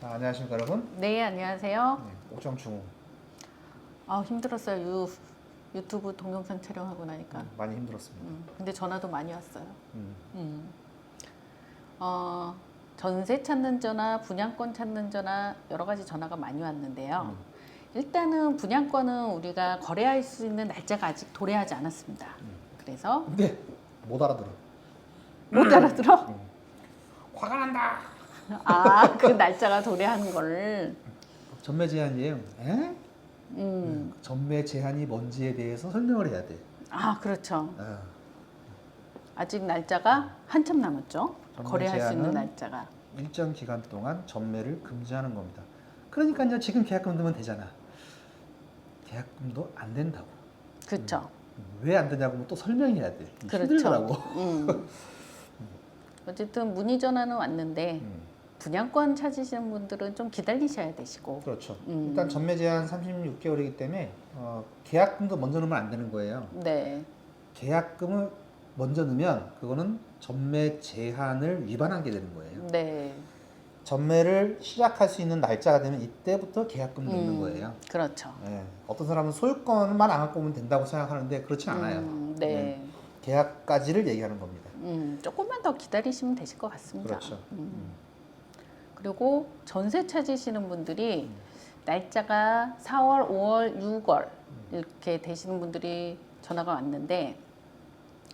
자, 안녕하십니까 여러분. 네, 안녕하세요. 네, 옥정충 아, 힘들었어요. 유, 유튜브 동영상 촬영하고 나니까. 음, 많이 힘들었습니다. 음, 근데 전화도 많이 왔어요. 음, 음. 어, 전세 찾는 전화, 분양권 찾는 전화 여러 가지 전화가 많이 왔는데요. 음. 일단은 분양권은 우리가 거래할 수 있는 날짜가 아직 도래하지 않았습니다. 음. 그래서 근데 못 알아들어. 못 알아들어? 음. 화가 난다. 아, 그 날짜가 도래하는 거를. 전매 제한이에요. 에? 음. 전매 제한이 뭔지에 대해서 설명을 해야 돼. 아, 그렇죠. 아, 아직 날짜가 한참 남았죠. 전매 거래할 수 있는 제한은 날짜가. 일정 기간 동안 전매를 금지하는 겁니다. 그러니까요, 지금 계약금 넣으면 되잖아. 계약금도 안 된다고. 그렇죠. 왜 안 되냐고 또 설명해야 돼. 그렇죠. 힘들더라고. 음. 어쨌든 문의 전화는 왔는데 음, 분양권 찾으시는 분들은 좀 기다리셔야 되시고. 그렇죠. 음. 일단 전매 제한 36개월이기 때문에 어, 계약금도 먼저 넣으면 안 되는 거예요. 네. 계약금을 먼저 넣으면 그거는 전매 제한을 위반한 게 되는 거예요. 네. 전매를 시작할 수 있는 날짜가 되면 이때부터 계약금 넣는 음, 거예요. 그렇죠. 예, 어떤 사람은 소유권만 안 갖고 오면 된다고 생각하는데 그렇지 않아요. 음, 네. 계약까지를 얘기하는 겁니다. 음, 조금만 더 기다리시면 되실 것 같습니다. 그렇죠. 음. 음. 그리고 전세 찾으시는 분들이 음. 날짜가 4월, 5월, 6월 음. 이렇게 되시는 분들이 전화가 왔는데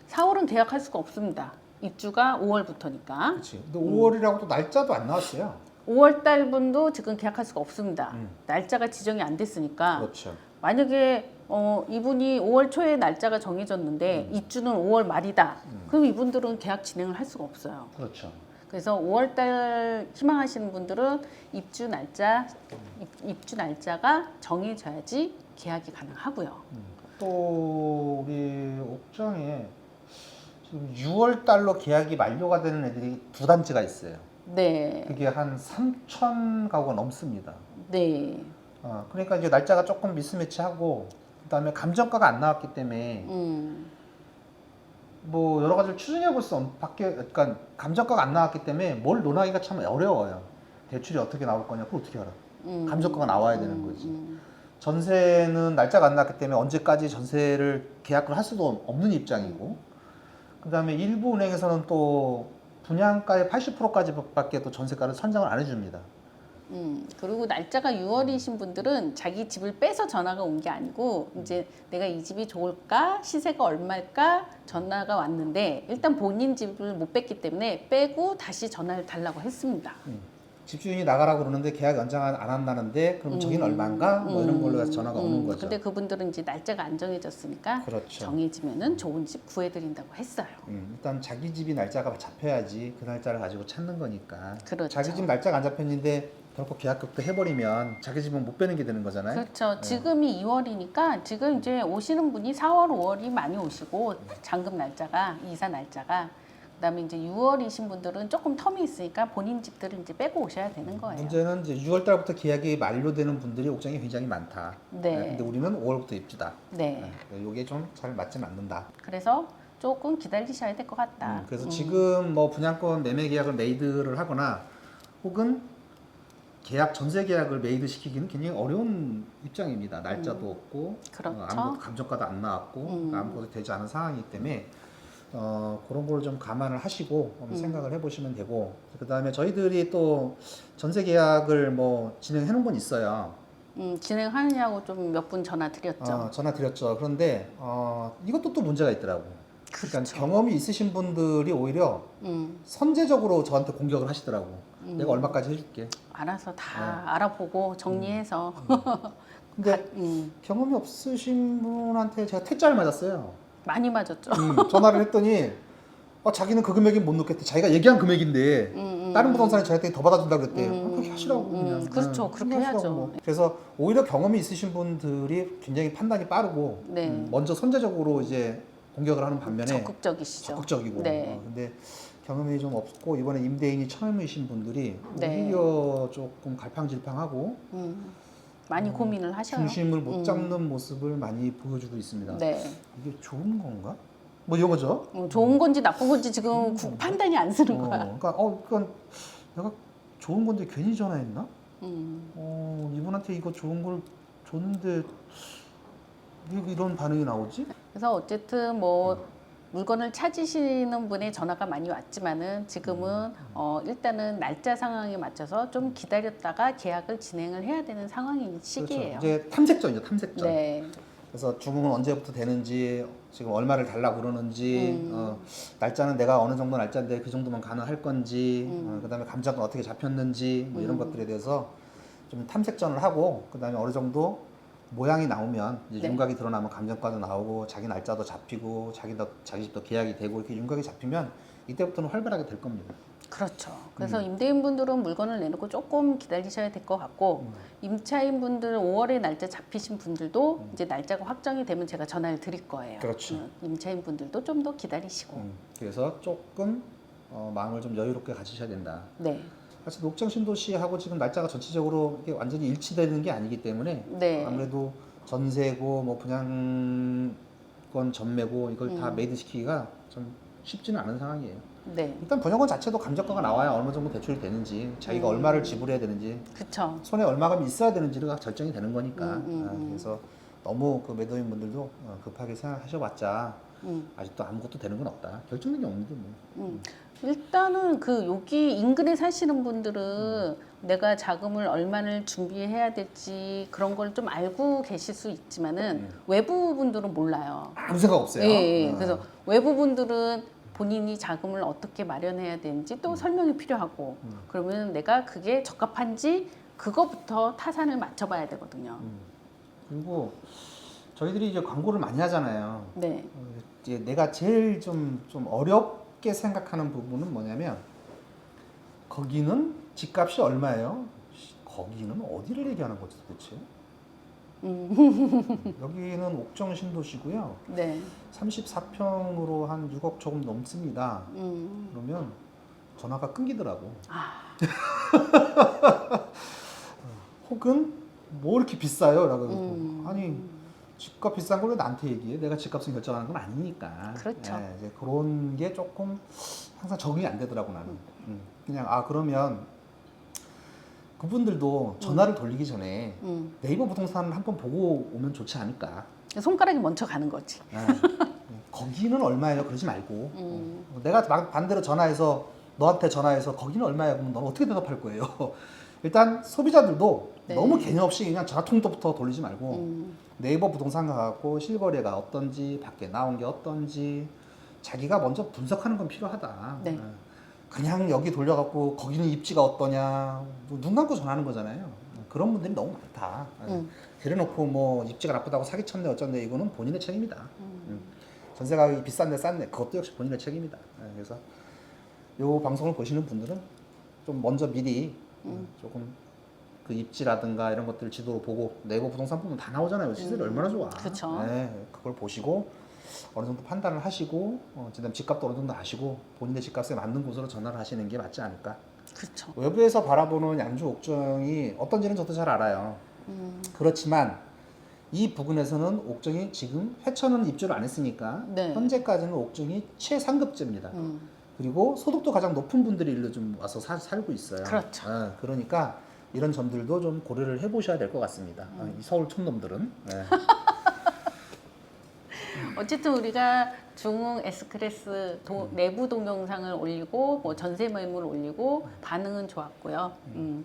4월은 계약할 수가 없습니다. 입주가 5월부터니까. 그렇지. 근데 5월이라고 또 날짜도 안 나왔어요. 5월 달 분도 지금 계약할 수가 없습니다. 음. 날짜가 지정이 안 됐으니까 그렇죠. 만약에 어, 이분이 5월 초에 날짜가 정해졌는데 입주는 5월 말이다. 음. 그럼 이분들은 계약 진행을 할 수가 없어요. 그렇죠. 그래서 5월 달 희망하시는 분들은 입주 날짜 입, 입주 날짜가 정해져야지 계약이 가능하고요. 음. 또 우리 옥정에 지금 6월 달로 계약이 만료가 되는 애들이 두 단지가 있어요. 네. 그게 한 3천 가구가 넘습니다. 네. 어, 그러니까 이제 날짜가 조금 미스매치하고 그다음에 감정가가 안 나왔기 때문에 음. 뭐 여러 가지를 추진해 볼 수 밖에 그러니까 감정가가 안 나왔기 때문에 뭘 논하기가 참 어려워요. 대출이 어떻게 나올 거냐, 그걸 어떻게 알아? 음. 감정가가 나와야 되는 음, 거지. 음. 전세는 날짜가 안 나왔기 때문에 언제까지 전세를 계약을 할 수도 없는 입장이고, 그다음에 일부 은행에서는 또 분양가의 80%까지밖에 또 전세가를 선정을 안 해줍니다. 음, 그리고 날짜가 6월이신 분들은 자기 집을 빼서 전화가 온 게 아니고 이제 내가 이 집이 좋을까 시세가 얼마일까 전화가 왔는데 일단 본인 집을 못 뺐기 때문에 빼고 다시 전화를 달라고 했습니다. 집주인이 나가라고 그러는데 계약 연장 안 한다는데 그럼 저기는 얼마인가? 뭐 이런 걸로 해서 전화가 오는 음, 거죠. 근데 그분들은 이제 날짜가 안 정해졌으니까 그렇죠. 정해지면은 좋은 집 구해드린다고 했어요. 음, 일단 자기 집이 날짜가 잡혀야지 그 날짜를 가지고 찾는 거니까. 그렇죠. 자기 집 날짜가 안 잡혔는데 결코 계약급도 해버리면 자기 집은 못 빼는 게 되는 거잖아요. 그렇죠. 지금이 2월이니까 지금 이제 오시는 분이 4월, 5월이 많이 오시고 잔금 날짜가 이사 날짜가 그다음에 이제 6월이신 분들은 조금 텀이 있으니까 본인 집들을 이제 빼고 오셔야 되는 거예요. 문제는 이제 6월 달부터 계약이 만료되는 분들이 옥장이 굉장히 많다. 네. 근데 우리는 5월부터 입주다. 네. 이게 좀 잘 맞지는 않는다. 그래서 조금 기다리셔야 될 것 같다. 음, 그래서 음. 지금 뭐 분양권 매매 계약을 메이드를 하거나 혹은 계약 전세 계약을 메이드 시키기는 굉장히 어려운 입장입니다. 날짜도 없고 그렇죠. 어, 아무것도 감정가도 안 나왔고 음. 아무것도 되지 않은 상황이기 때문에 어, 그런 걸 좀 감안을 하시고 음. 생각을 해보시면 되고 그 다음에 저희들이 또 전세 계약을 뭐 진행해 놓은 건 있어요. 음, 진행하느냐고 좀 몇 분 전화 드렸죠. 어, 전화 드렸죠. 그런데 어, 이것도 또 문제가 있더라고. 그러니까 그렇죠. 경험이 있으신 분들이 오히려 음, 선제적으로 저한테 공격을 하시더라고. 음. 내가 얼마까지 해줄게. 알아서 다 알아보고 정리해서. 근데 가- 음, 경험이 없으신 분한테 제가 퇴짜를 맞았어요. 많이 맞았죠. 음, 전화를 했더니 어, 자기는 그 금액이 못 넣겠대. 자기가 얘기한 금액인데 음, 음, 다른 부동산이 저한테 더 받아준다 그랬대. 음, 어, 그렇게 하시라고 음, 그냥. 그렇죠. 음, 그렇게 하시라고 해야죠. 뭐. 그래서 오히려 경험이 있으신 분들이 굉장히 판단이 빠르고 네. 음, 먼저 선제적으로 이제 공격을 하는 반면에 적극적이시죠. 적극적이고. 네. 어, 근데 경험이 좀 없고 이번에 임대인이 처음이신 분들이 네. 오히려 조금 갈팡질팡하고 음, 많이 고민을 하셔요. 중심을 못 음. 잡는 모습을 많이 보여주고 있습니다. 네. 이게 좋은 건가? 뭐 이런 거죠. 어, 좋은 건지 나쁜 건지 지금 구- 판단이 안 쓰는 어, 거야. 그러니까 어, 그러니까 내가 좋은 건데 괜히 전화했나? 음. 어, 이분한테 이거 좋은 걸 줬는데 왜 이런 반응이 나오지? 그래서 어쨌든 뭐 물건을 찾으시는 분의 전화가 많이 왔지만은 지금은 어 일단은 날짜 상황에 맞춰서 좀 기다렸다가 계약을 진행을 해야 되는 상황인 시기예요. 그렇죠. 이제 탐색전이죠, 탐색전. 네. 그래서 중국은 언제부터 되는지 지금 얼마를 달라고 그러는지 음. 어, 날짜는 내가 어느 정도 날짜인데 그 정도만 가능할 건지 음. 어, 그다음에 감정은 어떻게 잡혔는지 뭐 이런 음. 것들에 대해서 좀 탐색전을 하고 그다음에 어느 정도 모양이 나오면 이제 네. 윤곽이 드러나면 감정가도 나오고 자기 날짜도 잡히고 자기 도 자기 집도 계약이 되고 이렇게 윤곽이 잡히면 이때부터는 활발하게 될 겁니다. 그렇죠. 그래서 음. 임대인분들은 물건을 내놓고 조금 기다리셔야 될 것 같고 음. 임차인분들 5월에 날짜 잡히신 분들도 이제 날짜가 확정이 되면 제가 전화를 드릴 거예요. 그렇죠. 음, 임차인분들도 좀 더 기다리시고. 음, 그래서 조금 어, 마음을 좀 여유롭게 가지셔야 된다. 네. 사실 녹정 신도시하고 지금 날짜가 전체적으로 이게 완전히 일치되는 게 아니기 때문에 네. 아무래도 전세고 뭐 분양권 전매고 이걸 다 음. 메이드 시키기가 좀 쉽지는 않은 상황이에요. 네. 일단 분양권 자체도 감정가가 나와야 어느 정도 대출이 되는지 자기가 음. 얼마를 지불해야 되는지 그쵸. 손에 얼마가 있어야 되는지가 결정이 되는 거니까 음, 음, 아, 음. 그래서 너무 그 매도인 분들도 어, 급하게 생각하셔봤자 음. 아직도 아무것도 되는 건 없다. 결정된 게 없는데 뭐. 음. 일단은 그 여기 인근에 사시는 분들은 음. 내가 자금을 얼마를 준비해야 될지 그런 걸 좀 알고 계실 수 있지만은 음. 외부 분들은 몰라요. 아무 생각 없어요. 예, 예. 어. 그래서 외부 분들은 본인이 자금을 어떻게 마련해야 되는지 또 설명이 필요하고 음. 그러면 내가 그게 적합한지 그거부터 타산을 맞춰봐야 되거든요. 음. 그리고 저희들이 이제 광고를 많이 하잖아요. 네. 어, 이제 내가 제일 좀, 좀 어렵게 생각하는 부분은 뭐냐면 거기는 집값이 얼마예요? 씨, 거기는 어디를 얘기하는 거지 도대체? 음. 여기는 옥정 신도시고요. 네. 34평으로 한 6억 조금 넘습니다. 음. 그러면 전화가 끊기더라고. 아, 혹은 뭐 이렇게 비싸요? 라고 음. 아니 집값 비싼 걸왜 나한테 얘기해? 내가 집값을 결정하는 건 아니니까. 그렇죠. 예, 이제 그런 게 조금 항상 적응이 안 되더라고 나는. 음. 그냥 아 그러면 그분들도 전화를 돌리기 전에 음. 네이버 부동산을 한번 보고 오면 좋지 않을까. 손가락이 먼저 가는 거지. 예. 거기는 얼마예요? 그러지 말고 음. 어, 내가 막 반대로 전화해서 너한테 전화해서 거기는 얼마야? 그러면 너는 어떻게 대답할 거예요? 일단 소비자들도 네. 너무 개념 없이 그냥 전화통부터 돌리지 말고 음. 네이버 부동산 가갖고 실거래가 어떤지 밖에 나온 게 어떤지 자기가 먼저 분석하는 건 필요하다. 네. 예. 그냥 여기 돌려갖고 거기는 입지가 어떠냐 뭐눈 감고 전하는 거잖아요. 그런 분들이 너무 많다. 예. 음. 그래놓고 뭐 입지가 나쁘다고 사기쳤네 어쩐네 이거는 본인의 책임이다. 음. 음. 전세 가격이 비싼데 싼데 그것도 역시 본인의 책임이다. 예, 그래서 요 방송을 보시는 분들은 좀 먼저 미리 음. 조금 그 입지라든가 이런 것들 지도로 보고 네이버 부동산 보면 다 나오잖아요. 시세를 음. 얼마나 좋아. 그쵸. 예, 그걸 보시고 어느 정도 판단을 하시고 어, 그다음 집값도 어느 정도 아시고 본인의 집값에 맞는 곳으로 전화를 하시는 게 맞지 않을까. 그렇죠. 외부에서 바라보는 양주 옥정이 어떤지는 저도 잘 알아요. 음. 그렇지만 이 부근에서는 옥정이 지금 회천은 입주를 안 했으니까 네. 현재까지는 옥정이 최상급제입니다. 음. 그리고 소득도 가장 높은 분들이 일로 좀 와서 사- 살고 있어요. 그렇죠. 예, 그러니까 이런 점들도 좀 고려를 해보셔야 될 것 같습니다. 음. 어, 이 서울 촌놈들은. 예. 어쨌든 우리가 중흥 S클래스 도- 음. 내부 동영상을 올리고 뭐 전세 매물을 올리고 반응은 좋았고요. 음.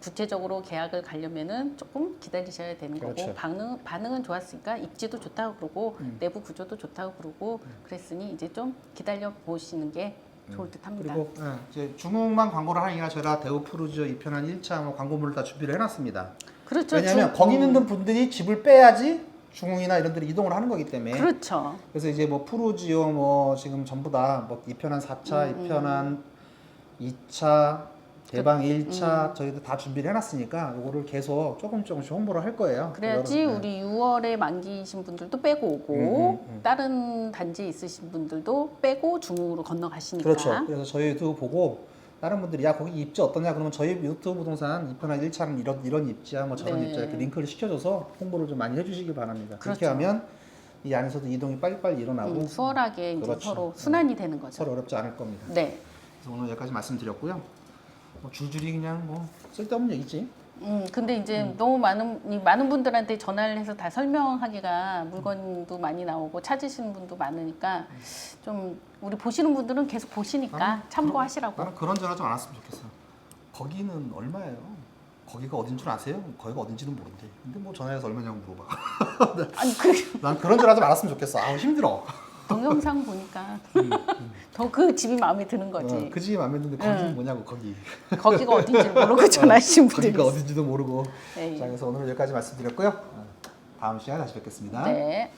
구체적으로 계약을 가려면은 조금 기다리셔야 되는 그렇죠. 거고 반응 반응은 좋았으니까 입지도 좋다고 그러고 음. 내부 구조도 좋다고 그러고 그랬으니 이제 좀 기다려 보시는 게 좋을 듯합니다. 그리고 예, 이제 중흥만 광고를 하니까 저희가 대우 푸르지오 2편 한 1차 뭐 광고물을 다 준비를 해놨습니다. 그렇죠. 왜냐하면 중- 거기 음. 있는 분들이 집을 빼야지 중흥이나 이런 데로 이동을 하는 거기 때문에 그렇죠. 그래서 이제 뭐 푸르지오 뭐 지금 전부 다뭐 2편한 4차, 음, 2편한 2차, 대방 음. 1차 저희도 다 준비를 해놨으니까 요거를 계속 조금 조금씩 홍보를 할 거예요. 그래야지 여러- 네. 우리 6월에 만기신 분들도 빼고 오고 음, 음, 음. 다른 단지에 있으신 분들도 빼고 중으로 건너가시니까 그렇죠. 그래서 저희 유튜브 보고 다른 분들이 야 거기 입지 어떠냐 그러면 저희 유튜브 부동산 2편한 1차는 이런 이런 입지야 뭐 저런 네. 입지야 이렇게 링크를 시켜줘서 홍보를 좀 많이 해주시기 바랍니다. 그렇게 그렇죠. 하면 이 안에서도 이동이 빨리빨리 일어나고 음, 수월하게 이제 그렇죠. 서로 순환이 되는 거죠. 서로 어렵지 않을 겁니다. 네. 그래서 오늘 여기까지 말씀드렸고요. 뭐 줄줄이 그냥 뭐 쓸데없는 얘기지. 음, 근데 이제 너무 많은 이 많은 분들한테 전화를 해서 다 설명하기가 물건도 많이 나오고 찾으시는 분도 많으니까 좀 우리 보시는 분들은 계속 보시니까 참고하시라고. 나는 그런 전화 좀 안 왔으면 좋겠어. 거기는 얼마예요? 거기가 어딘 줄 아세요? 거기가 어딘지는 모른대. 근데 뭐 전화해서 얼마냐고 물어봐. 아니 그 난 그런 전화 좀 안 왔으면 좋겠어. 아우 힘들어. 동영상 보니까 더 그 집이 마음에 드는 거지. 어, 그 집이 마음에 드는데 거기 응. 뭐냐고 거기. 거기가 어딘지 모르고 전화하신 분들이 거기가. 어딘지도 모르고. 네. 자 그래서 오늘은 여기까지 말씀드렸고요. 어, 다음 시간에 다시 뵙겠습니다. 네.